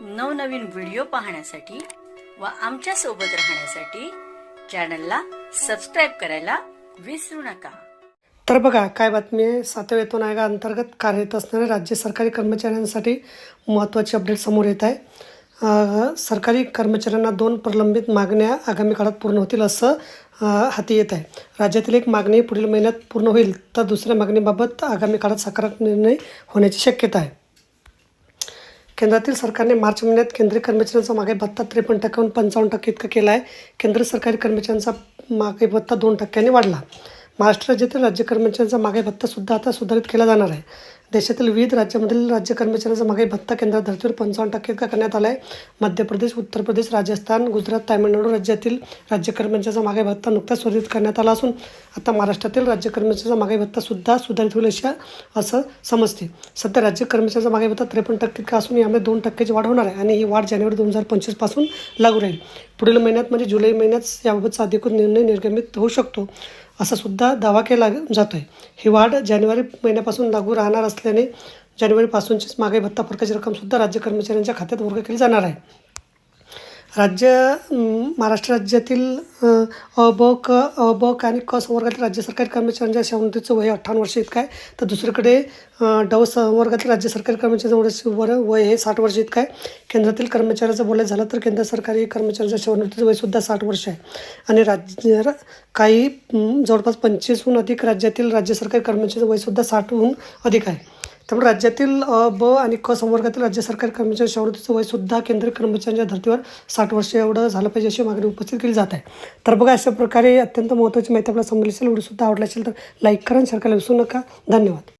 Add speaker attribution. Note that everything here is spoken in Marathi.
Speaker 1: नवनवीन व्हिडिओ पाहण्यासाठी व आमच्यासोबत राहण्यासाठी चॅनलला सबस्क्राईब करायला विसरू नका.
Speaker 2: तर बघा काय बातमी आहे? सातव्या वेतन आयोगाअंतर्गत कार्यरत असणाऱ्या राज्य सरकारी कर्मचाऱ्यांसाठी महत्त्वाची अपडेट समोर येत आहे. सरकारी कर्मचाऱ्यांना दोन प्रलंबित मागण्या आगामी काळात पूर्ण होतील असं हाती येत आहे. राज्यातील एक मागणी पुढील महिन्यात पूर्ण होईल तर दुसऱ्या मागणीबाबत आगामी काळात सकारात्मक निर्णय होण्याची शक्यता आहे. केंद्रातील सरकारने मार्च महिन्यात केंद्रीय कर्मचाऱ्यांचा मागे भत्ता त्रेपन्न टक्क्याहून पंचावन्न टक्के इतका केला आहे. केंद्र सरकारी कर्मचाऱ्यांचा मागे भत्ता दोन टक्क्यांनी वाढला. महाराष्ट्र राज्यातील राज्य कर्मचाऱ्यांचा मागे भत्तासुद्धा आता सुधारित केला जाणार आहे. देशातील विविध राज्यामधील राज्य कर्मचाऱ्यांचा मागे भत्ता केंद्रात धर्तीवर पंचावन्न टक्के इतका करण्यात आला आहे मध्य प्रदेश उत्तर प्रदेश राजस्थान गुजरात तामिळनाडू राज्यातील राज्य कर्मचाऱ्यांचा मागे भत्ता नुकताच सुधारित करण्यात आला असून आता महाराष्ट्रातील राज्य कर्मचाऱ्यांचा मागे भत्तासुद्धा सुधारित होईल अशा असं समजते. सध्या राज्य कर्मचाऱ्यांचा मागे भत्ता त्रेपन्न टक्के इतका असून यामध्ये दोन टक्क्याची वाढ होणार आहे आणि ही वाढ जानेवारी दोन हजार पंचवीसपासून लागू राहील. पुढील महिन्यात म्हणजे जुलै महिन्यात याबाबतचा अधिकृत निर्णय निर्गमित होऊ शकतो. असा सुद्धा दावा केला जातो आहे ही वाढ जानेवारी महिन्यापासून लागू राहणार असल्याने जानेवारीपासूनचीच मागे भत्ता फरकाची रक्कमसुद्धा राज्य कर्मचाऱ्यांच्या खात्यात वर्ग केली जाणार आहे. राज्य महाराष्ट्र राज्यातील अब अ ब क अ ब क आणि क संवर्गातील राज्य सरकारी कर्मचाऱ्यांच्या सेवानिवृत्तीचं वय अठ्ठावन्न वर्ष इतकं आहे. तर दुसरीकडे डव ड संवर्गातील राज्य सरकारी कर्मचाऱ्यांच्या म्हणजे वर वय हे साठ वर्ष इतकं आहे. केंद्रातील कर्मचाऱ्याचं बोलायचं झालं तर केंद्र सरकारी कर्मचाऱ्यांच्या सेवानिवृत्तीचं वयसुद्धा साठ वर्ष आहे. आणि राज्य काही जवळपास पंचवीसहून अधिक राज्यातील राज्य सरकारी कर्मचाऱ्यांचं वयसुद्धा साठहून अधिक आहे. त्यामुळे राज्यातील ब आणि क संवर्गातील राज्य सरकारी कर्मचारी सेवानिवृत्तीचं वयसुद्धा केंद्रीय कर्मचाऱ्यांच्या धर्तीवर साठ वर्ष एवढं झालं पाहिजे अशी मागणी उपस्थित केली जात आहे. तर बघा अशा प्रकारे अत्यंत महत्त्वाची माहिती आपल्याला समजली असेल व्हिडिओसुद्धा आवडला असेल तर लाईक करा आणि विसरू नका. धन्यवाद.